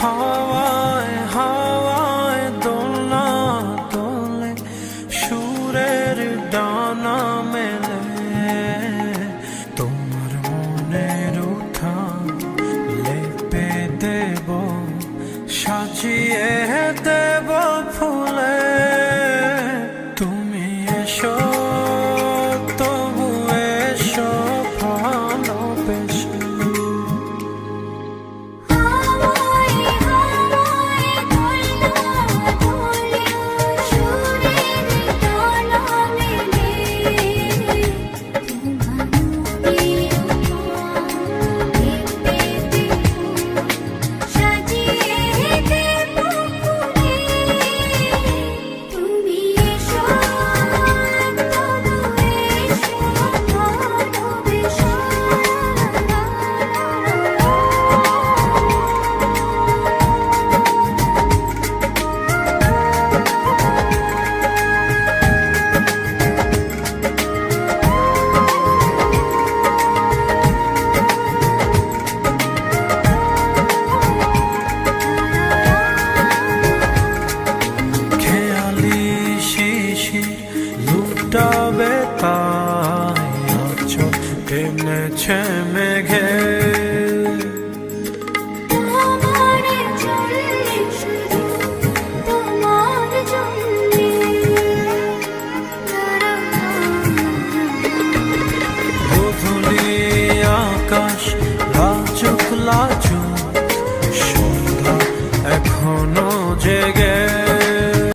হাওয়ায় হাওয়ায় দোলনা দোলে সুরের ডানা মেলে। তোমার মনের উঠা লেপে দেব সাজিয়ে এনেছে মেঘে। আকাশ লাচুক লাচুক সন্ধ্যা এখনও জেগে।